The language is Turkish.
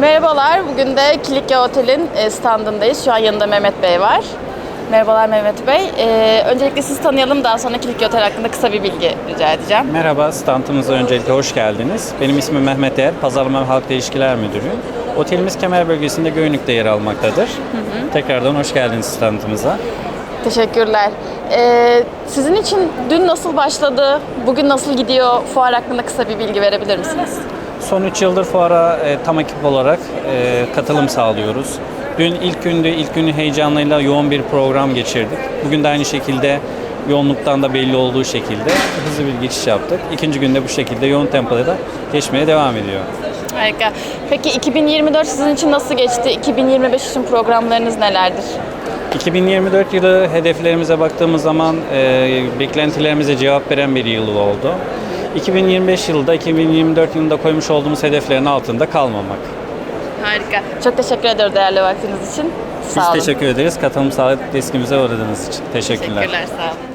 Merhabalar, bugün de Kilikya Otel'in e, standındayız. Şu an yanında Mehmet Bey var. Merhabalar Mehmet Bey. Ee, öncelikle sizi tanıyalım, daha sonra Kilikya Otel hakkında kısa bir bilgi rica edeceğim. Merhaba, standımıza öncelikle hoş geldiniz. Benim ismim Mehmet Er, Pazarlama ve Halkla İlişkiler Müdürüyüm. Otelimiz Kemer bölgesinde Göynük'te yer almaktadır. Tekrardan hoş geldiniz standımıza. Teşekkürler. Ee, sizin için dün nasıl başladı, bugün nasıl gidiyor, fuar hakkında kısa bir bilgi verebilir misiniz? Son 3 yıldır fuara e, tam ekip olarak e, katılım sağlıyoruz. Dün ilk gündü, ilk günü heyecanıyla yoğun bir program geçirdik. Bugün de aynı şekilde yoğunluktan da belli olduğu şekilde hızlı bir geçiş yaptık. İkinci günde bu şekilde yoğun tempoda da geçmeye devam ediyor. Harika. Peki 2024 sizin için nasıl geçti? 2025 için programlarınız nelerdir? 2024 yılı hedeflerimize baktığımız zaman e, beklentilerimize cevap veren bir yıl oldu. 2025 yılda 2024 yılında koymuş olduğumuz hedeflerin altında kalmamak. Harika. Çok teşekkür ediyoruz değerli vaktiniz için. Biz Sağ olun. teşekkür ederiz. Katılım sağlayıp deskimize uğradığınız için. Teşekkürler. Teşekkürler, sağ olun.